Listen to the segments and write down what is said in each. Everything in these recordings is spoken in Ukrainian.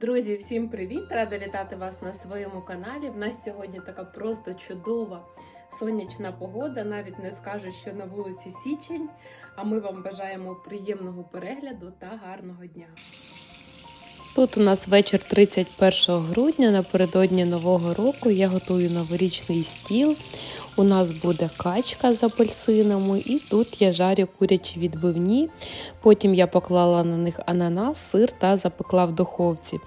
Друзі, всім привіт! Рада вітати вас на своєму каналі. В нас сьогодні така просто чудова сонячна погода. Навіть не скажу, що на вулиці Січень. А ми вам бажаємо приємного перегляду та гарного дня. Тут у нас вечір 31 грудня, напередодні Нового року. Я готую новорічний стіл. У нас буде качка з апельсинами, і тут я жарю курячі відбивні. Потім я поклала на них ананас, сир та запекла в духовці.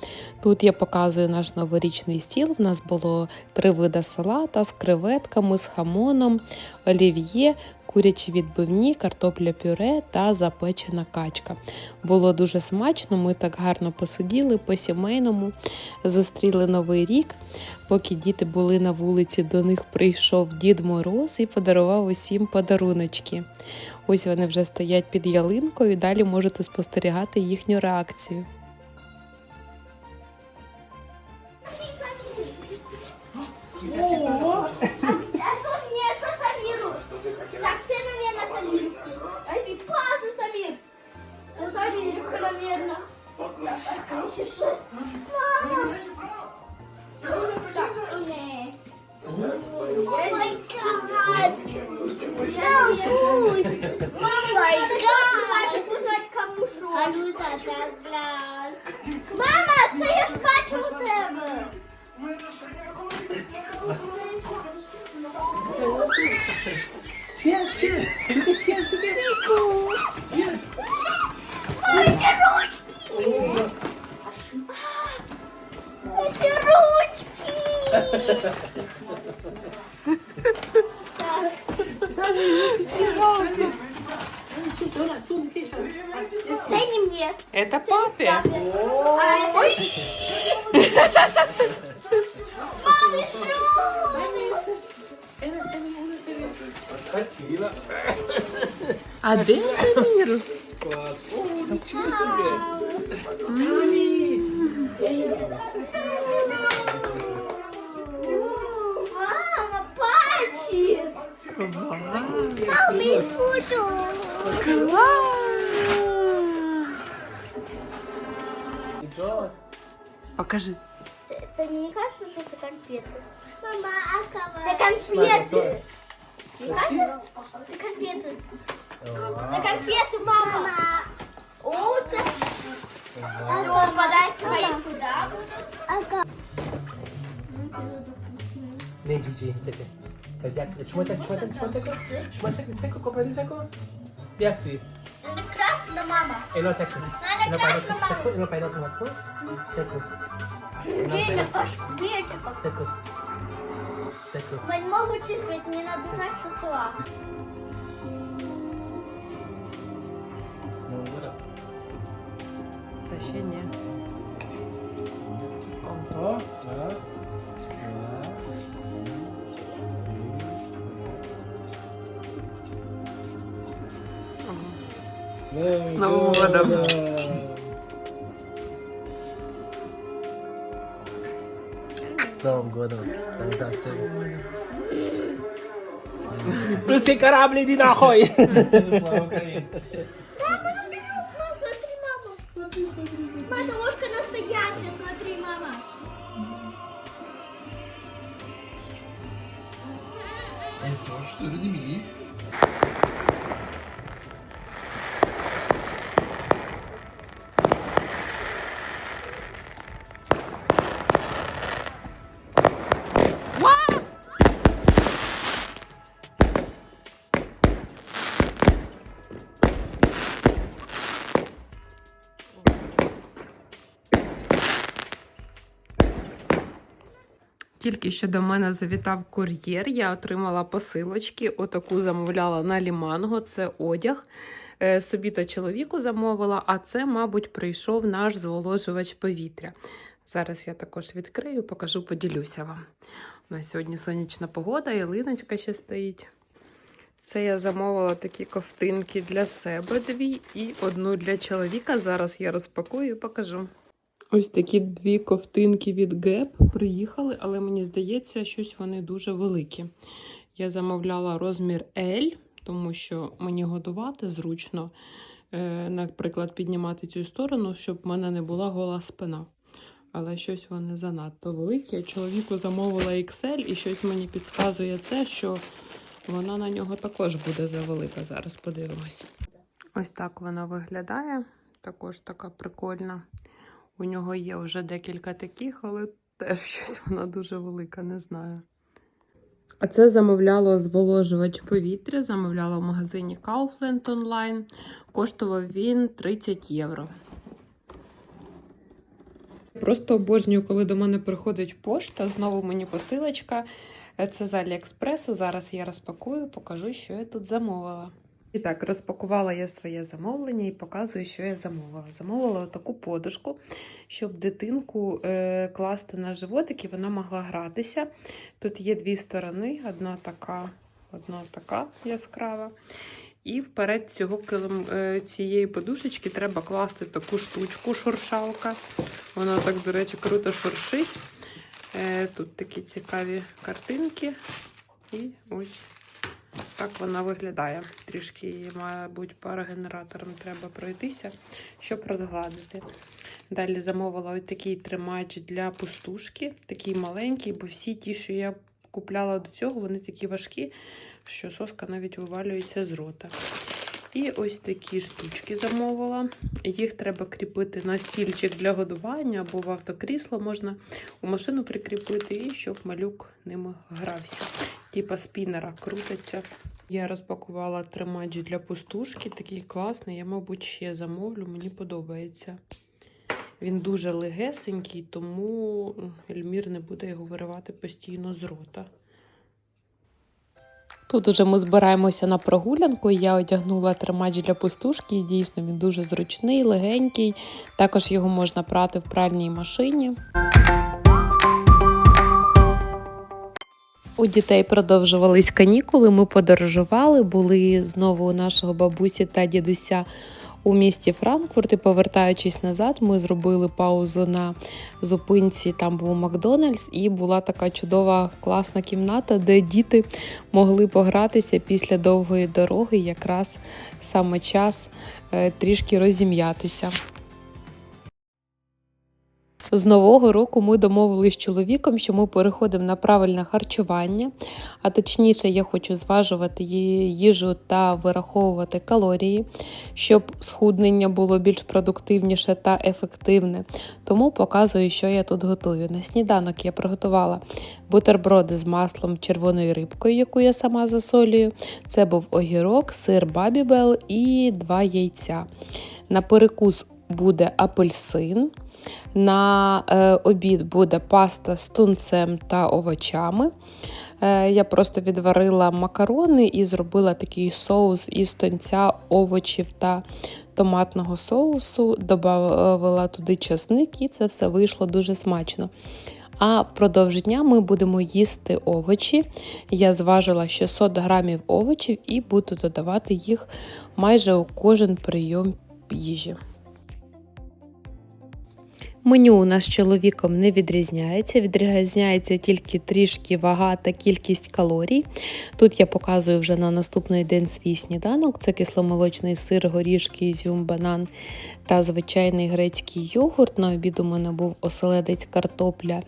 Тут я показую наш новорічний стіл. У нас було три види салата з креветками, з хамоном, олів'є, курячі відбивні, картопля пюре та запечена качка. Було дуже смачно, ми так гарно посиділи по-сімейному, зустріли новий рік. Поки діти були на вулиці, до них прийшов Дід Мороз і подарував усім подаруночки. Ось вони вже стоять під ялинкою, і далі можете спостерігати їхню реакцію. А Sammy, cheers. Hold on, still in the fish. Yes, yes. Дай не мне. Это папе. А это... Малышу! Ella, Sammy, Ella, Sammy. Спасибо. А де Самір? Ничего себе. Фото! Покажи. Це, це не кажуть, що це конфети? Мама, а кава? Це конфети! Не кажуть? Це конфети. Це конфети, мама! О, це... Все, подай твої сюди. Ne, Gigi, seke. Сек, чому сек, чому сек? Чому сек, сек, копати секу? Як? Це крапна, мама. Elo seku. Elo paino seku, elo paino tomato. Seku, Вільно, аж вільно. seku. Seku. Мать можуть чистити, мені треба знати, що це лак. Та ще ні. З Новим годом. С Новым годом. Там за все. Руси кораблі йди нахуй. Слава. Мама, ну берет, мама, смотри, мама. Мама, эта ложка настоящая, смотри, мама. Тільки що до мене завітав кур'єр. Я отримала посилочки. Отаку замовляла на ліманго. Це одяг. Е, Собі та чоловіку замовила, а це, мабуть, прийшов наш зволожувач повітря. Зараз я також відкрию, покажу, поділюся вам. У нас сьогодні сонячна погода, ялиночка ще стоїть. Це я замовила такі ковтинки для себе дві і одну для чоловіка. Зараз я розпакую і покажу. Ось такі дві ковтинки від Gap приїхали, але мені здається, щось вони дуже великі. Я замовляла розмір L, тому що мені годувати зручно, е, наприклад, піднімати цю сторону, щоб в мене не була гола спина. але щось вони занадто великі. Чоловіку замовила XL і щось мені підказує те, що вона на нього також буде завелика. Зараз подивимось. Ось так вона виглядає. Також така прикольна. У нього є вже декілька таких, але теж щось вона дуже велика, не знаю. А це замовляло зволожувач повітря, замовляла в магазині Kaufland онлайн. Коштував він 30 євро. Просто обожнюю, коли до мене приходить пошта. Знову мені посилочка. Це з Аліекспресу. Зараз я розпакую, покажу, що я тут замовила. І так, розпакувала я своє замовлення і показую, що я замовила. Замовила таку подушку, щоб дитинку е, класти на животик і вона могла гратися. Тут є дві сторони: одна така, одна така яскрава. І вперед цього е, цієї подушечки треба класти таку штучку, шуршалка. Вона так, до речі, круто шуршить. Е, Тут такі цікаві картинки. І ось так вона виглядає. Трішки її, мабуть, парогенератором треба пройтися, щоб розгладити. Далі замовила ось такий тримач для пустушки, такий маленький, бо всі ті, що я купляла до цього, вони такі важкі, що соска навіть вивалюється з рота. І ось такі штучки замовила. Їх треба кріпити на стільчик для годування або в автокрісло можна у машину прикріпити, і щоб малюк ними грався. Типа спінера крутиться. Я розпакувала тримач для пустушки, такий класний. Я, мабуть, ще замовлю, мені подобається. Він дуже легесенький, тому Ельмір не буде його виривати постійно з рота. Тут уже ми збираємося на прогулянку. Я одягнула тримач для пустушки. Дійсно, він дуже зручний, легенький. Також його можна прати в пральній машині. У дітей продовжувались канікули. Ми подорожували, були знову у нашого бабусі та дідуся у місті Франкфурт. І повертаючись назад, ми зробили паузу на зупинці. Там був Макдональдс, і була така чудова класна кімната, де діти могли погратися після довгої дороги. Якраз саме час е, трішки розім'ятися. З нового року ми домовились з чоловіком, що ми переходимо на правильне харчування, а точніше, я хочу зважувати їжу та вираховувати калорії, щоб схуднення було більш продуктивніше та ефективне. Тому показую, що я тут готую. На сніданок я приготувала бутерброди з маслом червоною рибкою, яку я сама засолюю. Це був огірок, сир бабібел і два яйця. На перекус буде апельсин. На е, обід буде паста з тунцем та овочами. Е, я просто відварила макарони і зробила такий соус із тонця, овочів та томатного соусу. Добавила туди часник, і це все вийшло дуже смачно. А впродовж дня ми будемо їсти овочі. Я зважила 600 грамів овочів і буду додавати їх майже у кожен прийом їжі. Меню у нас з чоловіком не відрізняється. Відрізняється тільки трішки вага та кількість калорій. Тут я показую вже на наступний день свій сніданок. Це кисломолочний сир, горішки, ізюм, банан та звичайний грецький йогурт. На обід у мене був оселедець, картопля,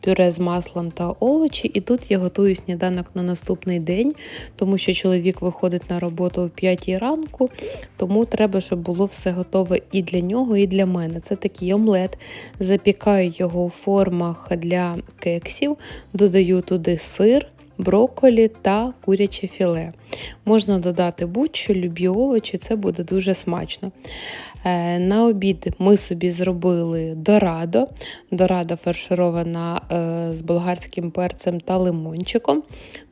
пюре з маслом та овочі. І тут я готую сніданок на наступний день, тому що чоловік виходить на роботу о 5 ранку, тому треба, щоб було все готове і для нього, і для мене. Це такий омлет. Запікаю його у формах для кексів, додаю туди сир, брокколі та куряче філе. Можна додати будь-що, любі овочі, це буде дуже смачно. Е, На обід ми собі зробили дорадо. Дорадо фарширована е, з болгарським перцем та лимончиком.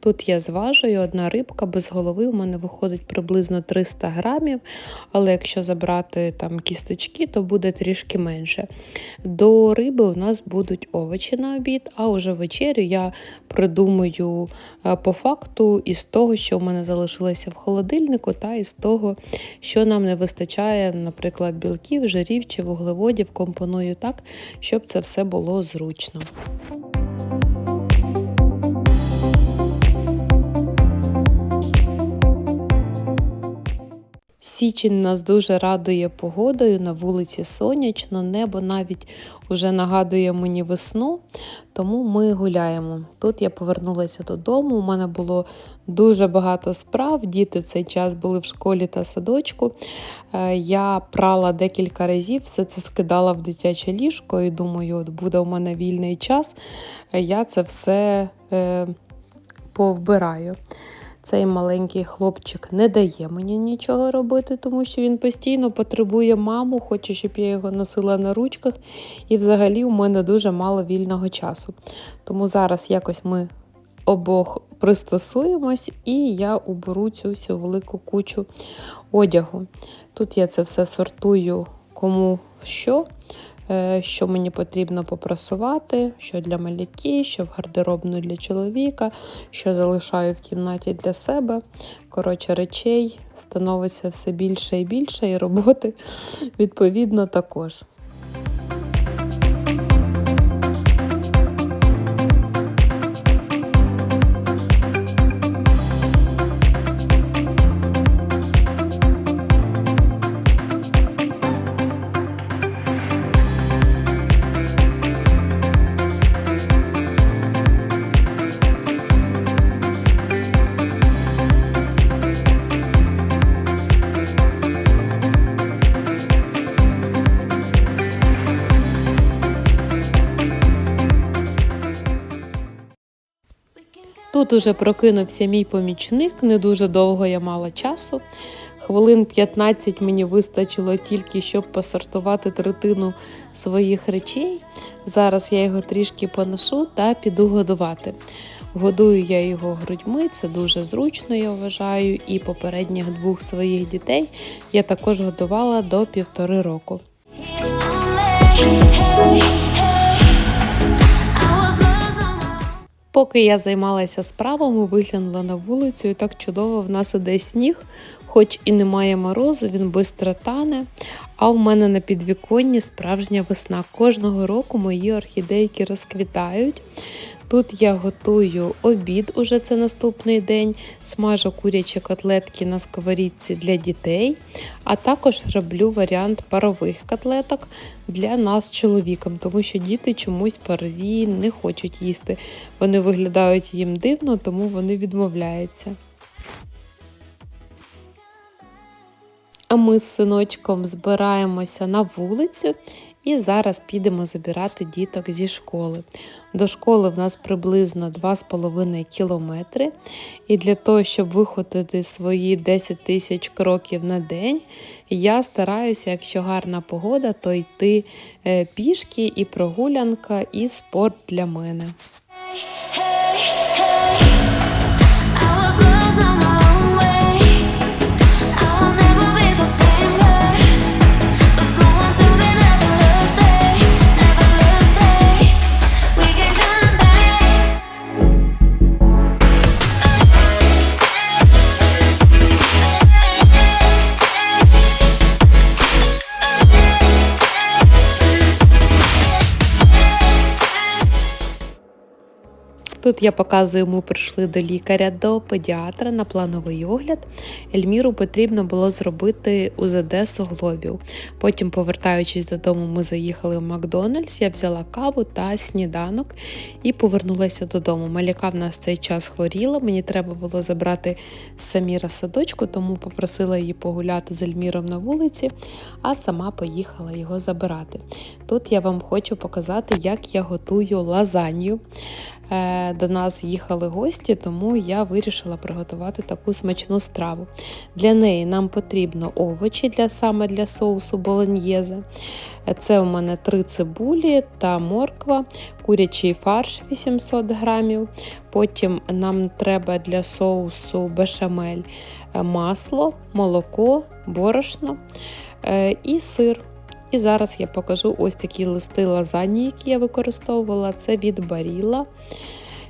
Тут я зважую одна рибка без голови. У мене виходить приблизно 300 грамів, але якщо забрати там кісточки, то буде трішки менше. До риби у нас будуть овочі на обід, а уже вечерю я придумаю е, по факту із того, що в мене залишилося в холодильнику, та із того, що нам не вистачає, наприклад, білків, жирів чи вуглеводів, компоную так, щоб це все було зручно. Січень нас дуже радує погодою, на вулиці сонячно, небо навіть уже нагадує мені весну, тому ми гуляємо. Тут я повернулася додому. У мене було дуже багато справ. Діти в цей час були в школі та садочку. Е, Я прала декілька разів, все це скидала в дитяче ліжко і думаю, от буде у мене вільний час. Я це все е, повбираю. Цей маленький хлопчик не дає мені нічого робити, тому що він постійно потребує маму, хоче, щоб я його носила на ручках. І взагалі у мене дуже мало вільного часу. Тому зараз якось ми обох пристосуємось, і я уберу цю всю велику кучу одягу. Тут я це все сортую кому що. Е, Що мені потрібно попрасувати, що для маляки, що в гардеробну для чоловіка, що залишаю в кімнаті для себе. Коротше, речей становиться все більше і більше, і роботи відповідно також. Тут уже прокинувся мій помічник, не дуже довго я мала часу. Хвилин 15 мені вистачило тільки, щоб посортувати третину своїх речей. Зараз я його трішки поношу та піду годувати. Годую я його грудьми, це дуже зручно, я вважаю. І попередніх двох своїх дітей я також годувала до півтори року. Поки я займалася справами, виглянула на вулицю і так чудово в нас іде сніг, хоч і немає морозу, він швидко тане. А в мене на підвіконні справжня весна. Кожного року мої орхідейки розквітають. Тут я готую обід, уже це наступний день, смажу курячі котлетки на сковорідці для дітей, а також роблю варіант парових котлеток для нас чоловіком, тому що діти чомусь парові не хочуть їсти. Вони виглядають їм дивно, тому вони відмовляються. А ми з синочком збираємося на вулицю і зараз підемо забирати діток зі школи. До школи в нас приблизно 2,5 кілометри. І для того, щоб виходити свої 10 тисяч кроків на день, я стараюся, якщо гарна погода, то йти е, пішки і прогулянка, і спорт для мене. Тут я показую, ми прийшли до лікаря, до педіатра на плановий огляд. Ельміру потрібно було зробити УЗД суглобів. Потім, повертаючись додому, ми заїхали в Макдональдс. Я взяла каву та сніданок і повернулася додому. Маляка в нас цей час хворіла. Мені треба було забрати Саміра садочку, тому попросила її погуляти з Ельміром на вулиці, а сама поїхала його забирати. Тут я вам хочу показати, як я готую лазанью. Е, До нас їхали гості, тому я вирішила приготувати таку смачну страву. Для неї нам потрібно овочі для саме для соусу болоньєзе. Це у мене три цибулі та морква, курячий фарш 800 грамів. Потім нам треба для соусу бешамель е, масло, молоко, борошно е, і сир. І зараз я покажу ось такі листи лазані, які я використовувала. Це від Баріла.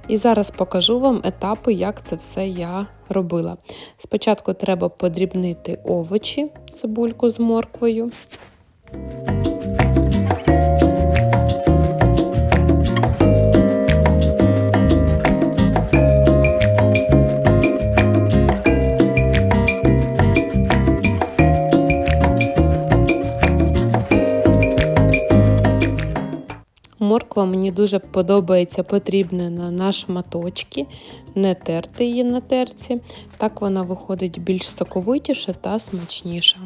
І зараз покажу вам етапи, як це все я робила. Спочатку треба подрібнити овочі, цибульку з морквою. Морква мені дуже подобається потрібна на шматочки, не терти її на терці. Так вона виходить більш соковитіше та смачніша.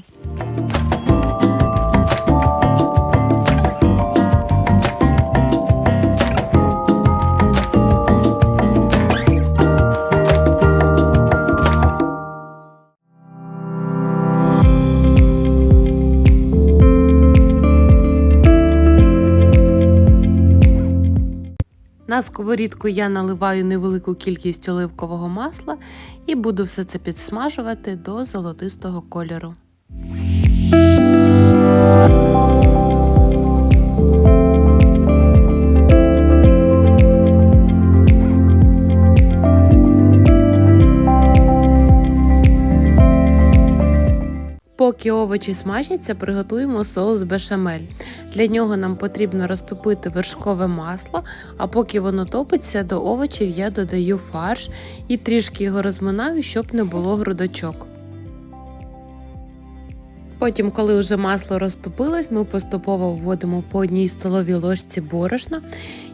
Сковорідку я наливаю невелику кількість оливкового масла і буду все це підсмажувати до золотистого кольору. Поки овочі смажаться, приготуємо соус бешамель. Для нього нам потрібно розтопити вершкове масло, а поки воно топиться, до овочів я додаю фарш і трішки його розминаю, щоб не було грудочок. Потім, коли вже масло розтопилось, ми поступово вводимо по одній столовій ложці борошна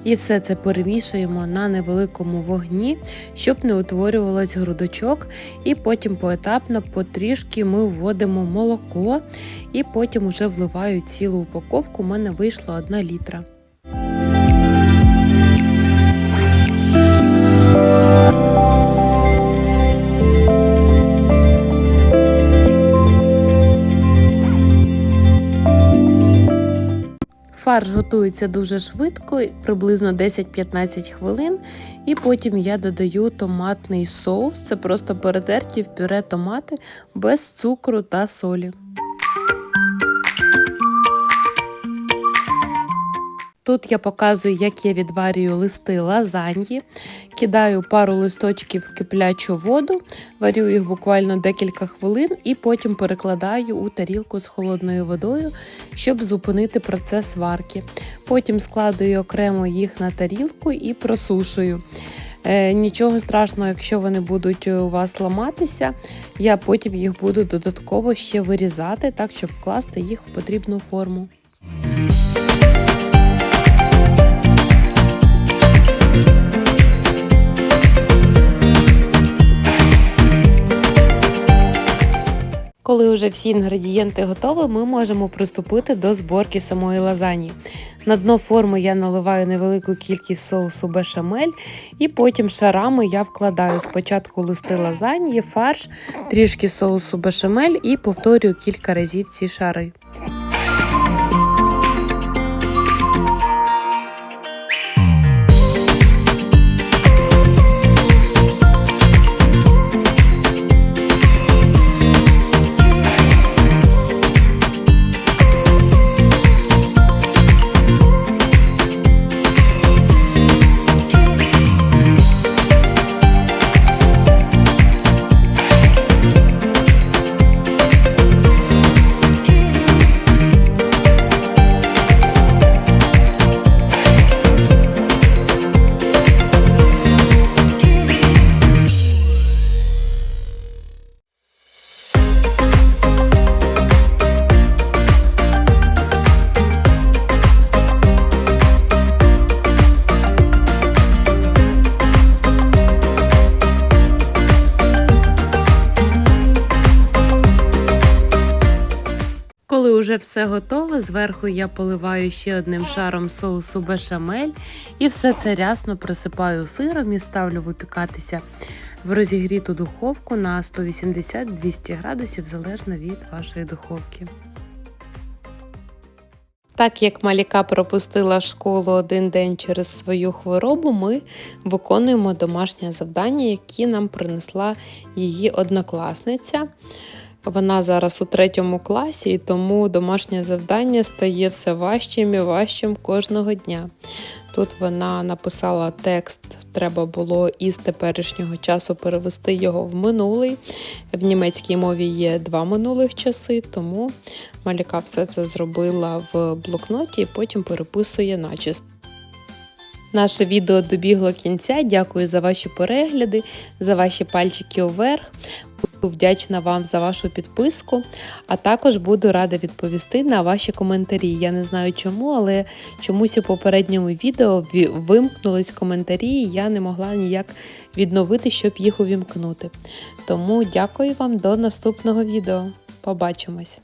і все це перемішуємо на невеликому вогні, щоб не утворювалось грудочок. І потім поетапно потрішки ми вводимо молоко і потім вже вливаю цілу упаковку. У мене вийшло 1 літра. Фарш готується дуже швидко, приблизно 10-15 хвилин, і потім я додаю томатний соус. Це просто перетерті в пюре томати без цукру та солі. Тут я показую, як я відварюю листи лазаньї, кидаю пару листочків в киплячу воду, варю їх буквально декілька хвилин і потім перекладаю у тарілку з холодною водою, щоб зупинити процес варки. Потім складую окремо їх на тарілку і просушую. Е, нічого страшного, якщо вони будуть у вас ламатися, я потім їх буду додатково ще вирізати, так щоб вкласти їх в потрібну форму. Коли вже всі інгредієнти готові, ми можемо приступити до зборки самої лазані. На дно форми я наливаю невелику кількість соусу бешамель, і потім шарами я вкладаю спочатку листи лазаньї, фарш, трішки соусу бешамель і повторюю кілька разів ці шари. Все готове, зверху я поливаю ще одним шаром соусу бешамель і все це рясно присипаю сиром і ставлю випікатися в розігріту духовку на 180-200 градусів залежно від вашої духовки. Так як Маліка пропустила школу один день через свою хворобу, ми виконуємо домашнє завдання, яке нам принесла її однокласниця. Вона зараз у третьому класі, і тому домашнє завдання стає все важчим і важчим кожного дня. Тут вона написала текст, треба було із теперішнього часу перевести його в минулий. В німецькій мові є два минулих часи, тому Маліка все це зробила в блокноті і потім переписує начисто. Наше відео добігло кінця. Дякую за ваші перегляди, за ваші пальчики вверх. Вдячна вам за вашу підписку, а також буду рада відповісти на ваші коментарі. Я не знаю чому, але чомусь у попередньому відео вимкнулись коментарі, і я не могла ніяк відновити, щоб їх увімкнути. Тому дякую вам до наступного відео. Побачимось!